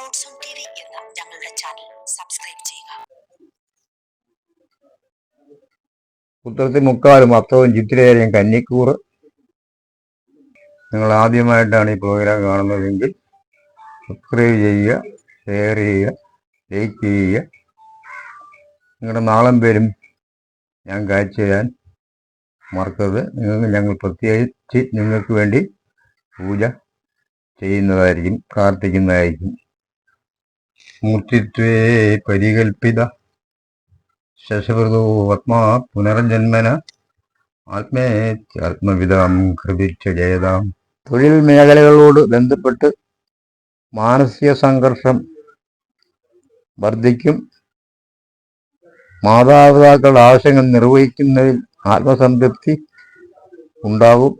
Sports T V എന്ന ഞങ്ങളുടെ channel subscribe ചെയ്യുക ഉത്തരത്തിൽ മുക്കാലും അർത്ഥവും ചിത്തിരേരെയും കന്നിക്കൂറ്. നിങ്ങൾ ആദ്യമായിട്ടാണ് ഈ പ്രോഗ്രാം കാണുന്നതെങ്കിൽ സബ്സ്ക്രൈബ് ചെയ്യുക ഷെയർ ചെയ്യുക ലൈക്ക് ചെയ്യുക. നിങ്ങളുടെ നാളം പേരും ഞാൻ കാഴ്ച ചെയ്യാൻ മറക്കരുത്. നിങ്ങൾക്ക് ഞങ്ങൾ പ്രത്യേകിച്ച് നിങ്ങൾക്ക് വേണ്ടി പൂജ ചെയ്യുന്നതായിരിക്കും പ്രാർത്ഥിക്കുന്നതായിരിക്കും മൂർത്തിത്വേ പരികൽപ്പിത. ശശവൃതോ ആത്മാ പുനർജന്മന. ആത്മേത്യാത്മവിധാം കൃപിച്ച ജയതാം. തൊഴിൽ മേഖലകളോട് ബന്ധപ്പെട്ട് മാനസിക സംഘർഷം വർദ്ധിക്കും. മാതാപിതാക്കളുടെ ആവശ്യങ്ങൾ നിർവഹിക്കുന്നതിൽ ആത്മസംതൃപ്തി ഉണ്ടാകും.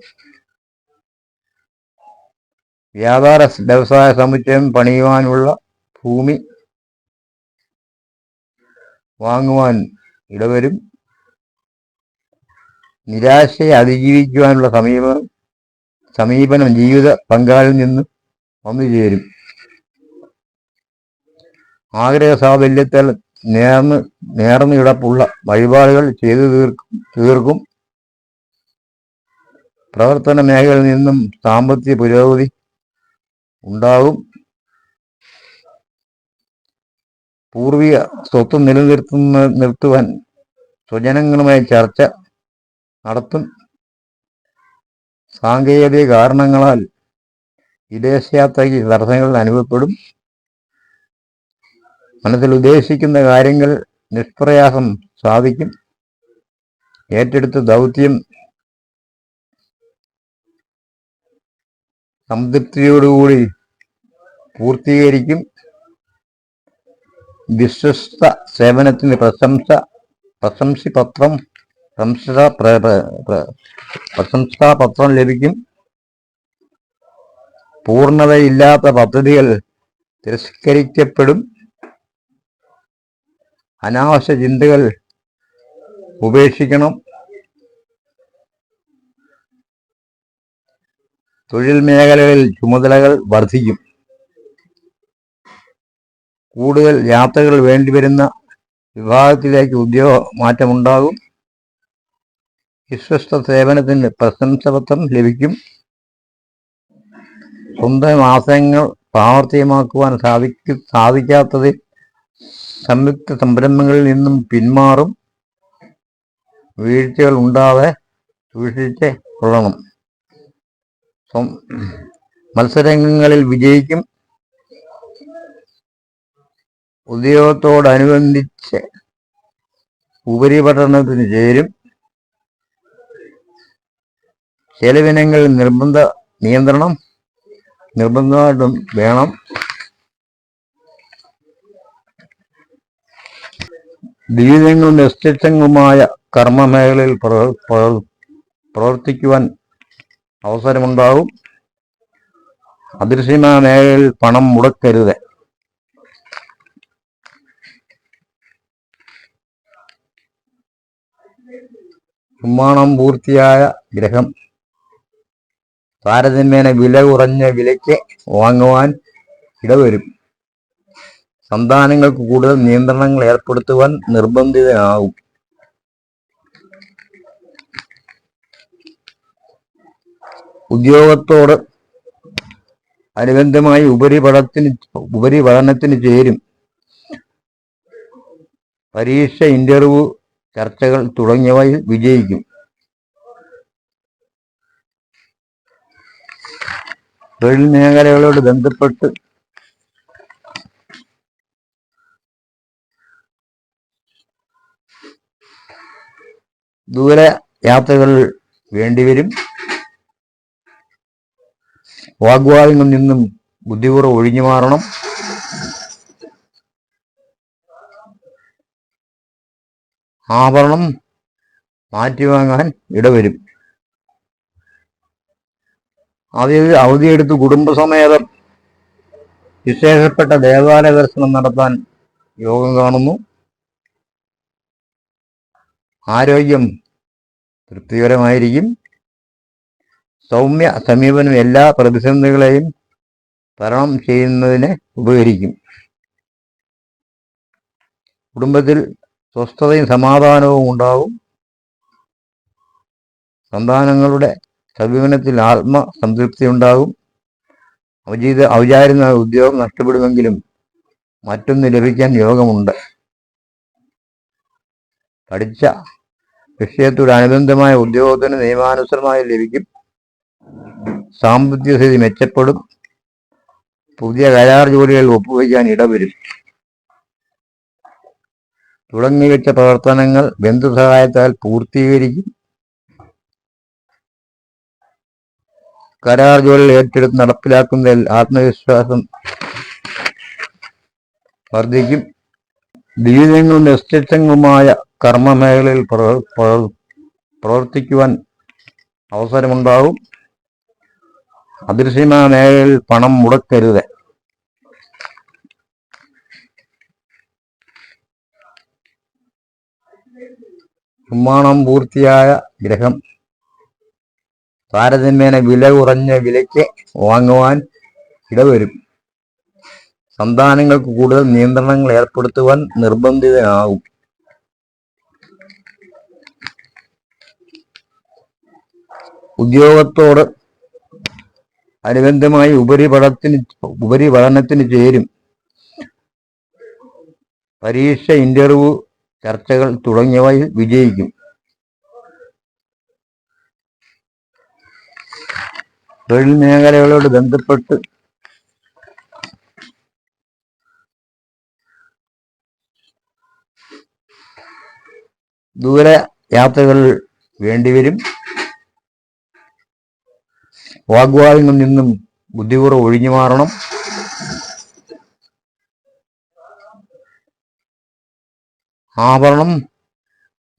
വ്യാപാര വ്യവസായ സമുച്ചയം പണിയുവാനുള്ള ഭൂമി വാങ്ങുവാൻ ഇടവരും. നിരാശയെ അതിജീവിക്കുവാനുള്ള സമീപനം സമീപനം ജീവിത പങ്കാളിൽ നിന്ന് വന്നു ചേരും. ആഗ്രഹ സാഫല്യത്താൽ നേർന്ന് നേർന്ന് കിടപ്പുള്ള വഴിപാടുകൾ ചെയ്തു തീർക്കും തീർക്കും. പ്രവർത്തന മേഖലയിൽ നിന്നും സാമ്പത്തിക പുരോഗതി ഉണ്ടാകും. പൂർവിക സ്വത്ത് നിലനിർത്തുന്ന നിർത്തുവാൻ സ്വജനങ്ങളുമായി ചർച്ച നടത്തും. സാങ്കേതിക കാരണങ്ങളാൽ വിദേശയാത്രയ്ക്ക് തടസ്സങ്ങൾ അനുഭവപ്പെടും. മനസ്സിൽ ഉദ്ദേശിക്കുന്ന കാര്യങ്ങൾ നിഷ്പ്രയാസം സാധിക്കും. ഏറ്റെടുത്ത ദൗത്യം സംതൃപ്തിയോടുകൂടി പൂർത്തീകരിക്കും. വിശ്വസ്ത സേവനത്തിന് പ്രശംസ പ്രശംസി പത്രം പ്രശംസ പ്ര- പ്ര- പ്ര- പ്രശംസാപത്രം ലഭിക്കും. പൂർണതയില്ലാത്ത പദ്ധതികൾ തിരസ്കരിക്കപ്പെടും. അനാവശ്യ ചിന്തകൾ ഉപേക്ഷിക്കണം. തൊഴിൽ മേഖലകളിൽ ചുമതലകൾ വർദ്ധിക്കും. കൂടുതൽ യാത്രകൾ വേണ്ടിവരുന്ന വിഭാഗത്തിലേക്ക് ഉദ്യോഗ മാറ്റമുണ്ടാകും. വിശ്വസ്ത സേവനത്തിന് പ്രശംസപത്രം ലഭിക്കും. സ്വന്തം ആശയങ്ങൾ പ്രാവർത്തികമാക്കുവാൻ സാധിക്കും സാധിക്കാത്തതിൽ സംയുക്ത സംരംഭങ്ങളിൽ നിന്നും പിന്മാറും. വീഴ്ചകൾ ഉണ്ടാതെ സൂക്ഷിച്ച് കൊള്ളണം. മത്സരങ്ങളിൽ വിജയിക്കും. ഉദ്യോഗത്തോടനുബന്ധിച്ച് ഉപരിപഠനത്തിന് ചേരും. ചെലവിനങ്ങൾ നിർബന്ധ നിയന്ത്രണം നിർബന്ധമായിട്ടും വേണം. വിവിധങ്ങളും വ്യത്യസ്തങ്ങളുമായ കർമ്മമേഖലയിൽ മേഖലയിൽ പ്രവർ- പ്രവർത്തിക്കുവാൻ അവസരമുണ്ടാകും. അദൃശ്യമായ മേഖലയിൽ പണം മുടക്കരുത്. നിർമ്മാണം പൂർത്തിയായ ഗ്രഹം താരതമ്യേന വില കുറഞ്ഞ വിലയ്ക്ക് വാങ്ങുവാൻ ഇടവരും. സന്താനങ്ങൾക്ക് കൂടുതൽ നിയന്ത്രണങ്ങൾ ഏർപ്പെടുത്തുവാൻ നിർബന്ധിതനാകും ഉദ്യോഗത്തോട് അനുബന്ധമായി ഉപരിപഠനത്തിന് ഉപരിപഠനത്തിന് ചേരും. പരീക്ഷ ഇന്റർവ്യൂ ചർച്ചകൾ തുടങ്ങിയവയിൽ വിജയിക്കും. തൊഴിൽ മേഖലകളോട് ബന്ധപ്പെട്ട് ദൂര യാത്രകൾ വേണ്ടിവരും. വാഗ്വാദങ്ങളിൽ നിന്നും ബുദ്ധിപൂർവം ഒഴിഞ്ഞു മാറണം ആഭരണം മാറ്റിവാങ്ങാൻ ഇടവരും. അതിൽ അവധിയെടുത്ത് കുടുംബസമേതം വിശേഷപ്പെട്ട ദേവാലയ ദർശനം നടത്താൻ യോഗം കാണുന്നു. ആരോഗ്യം തൃപ്തികരമായിരിക്കും. സൗമ്യ സമീപനം എല്ലാ പ്രതിസന്ധികളെയും തരണം ചെയ്യുന്നതിന് ഉപകരിക്കും. കുടുംബത്തിൽ സ്വസ്ഥതയും സമാധാനവും ഉണ്ടാവും. സന്താനങ്ങളുടെ സമീപനത്തിൽ ആത്മസംതൃപ്തി ഉണ്ടാകും. അവജീത അവചാരുന്ന ഉദ്യോഗം നഷ്ടപ്പെടുമെങ്കിലും മറ്റൊന്ന് ലഭിക്കാൻ യോഗമുണ്ട്. പഠിച്ച വിഷയത്തോടനുബന്ധമായ ഉദ്യോഗത്തിന് നിയമാനുസൃതമായി ലഭിക്കും. സാമ്പത്തിക സ്ഥിതി മെച്ചപ്പെടും. പുതിയ കരാർ ജോലികൾ ഒപ്പുവയ്ക്കാൻ ഇടവരും. തുടങ്ങിവെച്ച പ്രവർത്തനങ്ങൾ ബന്ധുസഹായത്താൽ പൂർത്തീകരിക്കും. കരാർ ജോലികൾ ഏറ്റെടുത്ത് നടപ്പിലാക്കുന്നതിൽ ആത്മവിശ്വാസം വർദ്ധിക്കും. ജീവിതങ്ങളും നിശ്ചിതങ്ങളുമായ കർമ്മ മേഖലയിൽ പ്രവർ- പ്രവർത്തിക്കുവാൻ അവസരമുണ്ടാകും. അദൃശ്യമായ മേഖലയിൽ പണം മുടക്കരുത്. നിർമ്മാണം പൂർത്തിയായ ഗ്രഹം. താരതമ്യേന വില കുറഞ്ഞ വിലയ്ക്ക് വാങ്ങുവാൻ ഇടവരും. സന്താനങ്ങൾക്ക് കൂടുതൽ നിയന്ത്രണങ്ങൾ ഏർപ്പെടുത്തുവാൻ നിർബന്ധിതനാകും ഉദ്യോഗത്തോട് അനുബന്ധമായി ഉപരിപഠനത്തിന് ഉപരിപഠനത്തിന് ചേരും. പരീക്ഷ ഇന്റർവ്യൂ ചർച്ചകൾ തുടങ്ങിയവയിൽ വിജയിക്കും. തൊഴിൽ മേഖലകളോട് ബന്ധപ്പെട്ട് ദൂര യാത്രകൾ വേണ്ടിവരും. വാഗ്വാദങ്ങളിൽ നിന്നും ബുദ്ധിപൂർവം ഒഴിഞ്ഞു മാറണം. ആഭരണം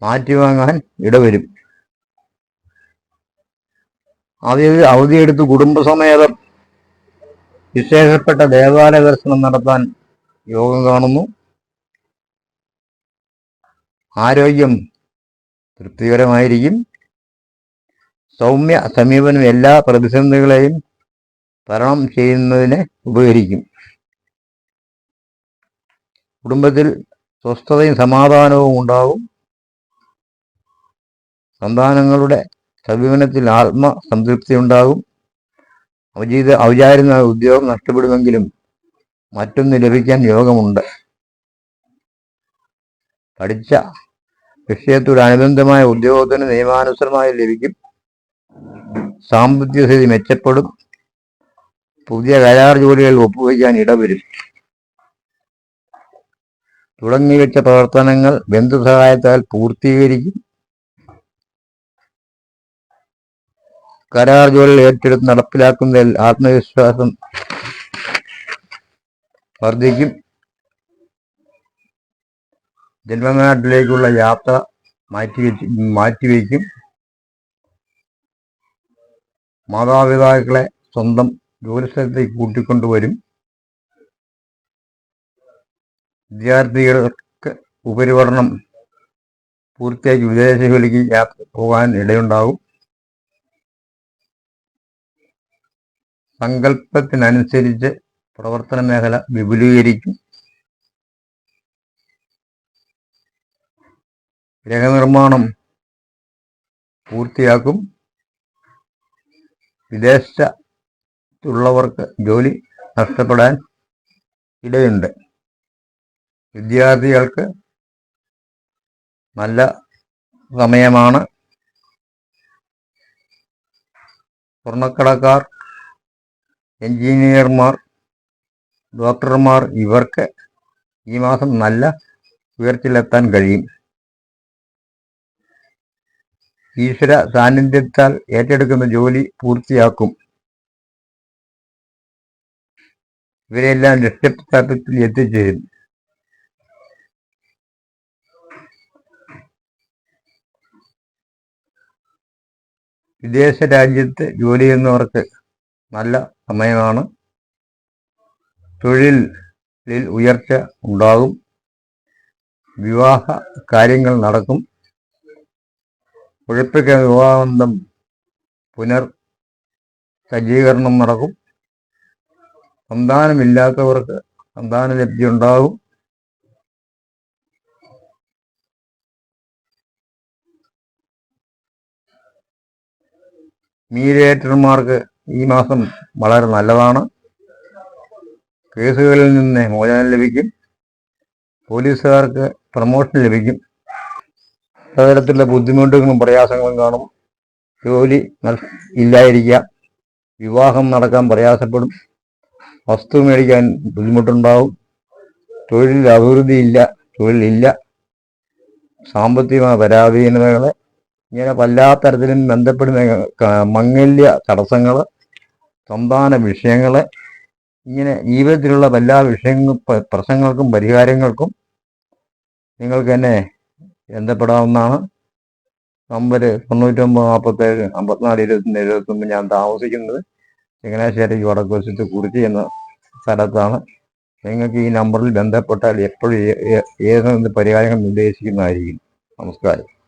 മാറ്റിവാങ്ങാൻ ഇടവരും. അവധി അവധിയെടുത്ത് കുടുംബസമേതം വിശേഷപ്പെട്ട ദേവാലയ ദർശനം നടത്താൻ യോഗം കാണുന്നു. ആരോഗ്യം തൃപ്തികരമായിരിക്കും. സൗമ്യ സമീപനം എല്ലാ പ്രതിസന്ധികളെയും തരണം ചെയ്യുന്നതിന് ഉപകരിക്കും. കുടുംബത്തിൽ സ്വസ്ഥതയും സമാധാനവും ഉണ്ടാവും. സന്താനങ്ങളുടെ സമീപനത്തിൽ ആത്മസംതൃപ്തി ഉണ്ടാകും. അവജീത അവചാരുന്ന ഉദ്യോഗം നഷ്ടപ്പെടുമെങ്കിലും മറ്റൊന്ന് ലഭിക്കാൻ യോഗമുണ്ട്. പഠിച്ച വിഷയത്തോടനുബന്ധമായ ഉദ്യോഗത്തിന് നിയമാനുസൃതമായി ലഭിക്കും. സാമ്പത്തിക സ്ഥിതി മെച്ചപ്പെടും. പുതിയ കരാർ ജോലികൾ ഒപ്പുവയ്ക്കാൻ ഇടവരും. തുടങ്ങിവെച്ച പ്രവർത്തനങ്ങൾ ബന്ധുസഹായത്താൽ പൂർത്തീകരിക്കും. കരാർ ജോലികൾ ഏറ്റെടുത്ത് നടപ്പിലാക്കുന്നതിൽ ആത്മവിശ്വാസം വർദ്ധിക്കും. ജന്മനാട്ടിലേക്കുള്ള യാത്ര മാറ്റി മാറ്റിവെക്കും മാതാപിതാക്കളെ സ്വന്തം ജോലിസ്ഥലത്തേക്ക് കൂട്ടിക്കൊണ്ടുവരും. വിദ്യാർത്ഥികൾക്ക് ഉപരിപഠനം പൂർത്തിയാക്കി വിദേശങ്ങളിലേക്ക് യാത്ര പോകാൻ ഇടയുണ്ടാകും. സങ്കല്പത്തിനനുസരിച്ച് പ്രവർത്തന മേഖല വിപുലീകരിക്കും. ഗൃഹനിർമ്മാണം പൂർത്തിയാക്കും. വിദേശത്തുള്ളവർക്ക് ജോലി നഷ്ടപ്പെടാൻ ഇടയുണ്ട്. വിദ്യാർത്ഥികൾക്ക് നല്ല സമയമാണ്. സ്വർണക്കടക്കാർ എഞ്ചിനീയർമാർ ഡോക്ടർമാർ ഇവർക്ക് ഈ മാസം നല്ല ഉയർച്ചയിലെത്താൻ കഴിയും. ഈശ്വര സാന്നിധ്യത്താൽ ഏറ്റെടുക്കുന്ന ജോലി പൂർത്തിയാക്കും. ഇവരെല്ലാം ലക്ഷ്യപ്രാപ്തത്തിൽ എത്തിച്ചേരും. വിദേശ രാജ്യത്ത് ജോലി ചെയ്യുന്നവർക്ക് നല്ല സമയമാണ്. തൊഴിലിൽ ഉയർച്ച ഉണ്ടാകും. വിവാഹ കാര്യങ്ങൾ നടക്കും. ഉഴപ്പിക്ക വിവാഹബന്ധം പുനർ സജ്ജീകരണം നടക്കും. സന്താനമില്ലാത്തവർക്ക് സന്താന ലബ്ധി ഉണ്ടാകും. മീഡിയേറ്റർമാർക്ക് ഈ മാസം വളരെ നല്ലതാണ്. കേസുകളിൽ നിന്ന് മോചനം ലഭിക്കും. പോലീസുകാർക്ക് പ്രമോഷൻ ലഭിക്കും. പലതരത്തിലുള്ള ബുദ്ധിമുട്ടുകളും പ്രയാസങ്ങളും കാണും. ജോലി ഇല്ലായിരിക്കാം. വിവാഹം നടക്കാൻ പ്രയാസപ്പെടും. വസ്തു മേടിക്കാൻ ബുദ്ധിമുട്ടുണ്ടാവും. തൊഴിൽ അഭിവൃദ്ധിയില്ല തൊഴിലില്ല. സാമ്പത്തികമായ പരാധീനതകൾ ഇങ്ങനെ പല തരത്തിലും ബന്ധപ്പെടുന്ന മംഗല്യ തടസ്സങ്ങൾ സന്താന വിഷയങ്ങൾ ഇങ്ങനെ ജീവിതത്തിലുള്ള എല്ലാ വിഷയങ്ങൾ പ- പ്രശ്നങ്ങൾക്കും പരിഹാരങ്ങൾക്കും നിങ്ങൾക്ക് തന്നെ ബന്ധപ്പെടാവുന്നതാണ്. നമ്പർ തൊണ്ണൂറ്റൊമ്പത് നാൽപ്പത്തേഴ് അമ്പത്തിനാല് ഇരുപത്തൊന്ന് എഴുപത്തൊമ്പത് ഞാൻ താമസിക്കുന്നത് ചങ്ങനാശ്ശേരി വടക്കുവശത്ത് കുറിച്ചി എന്ന സ്ഥലത്താണ്. നിങ്ങൾക്ക് ഈ നമ്പറിൽ ബന്ധപ്പെട്ടാൽ എപ്പോഴും ഏതെന്ന് പരിഹാരങ്ങൾ നിർദ്ദേശിക്കുന്നതായിരിക്കും. നമസ്കാരം.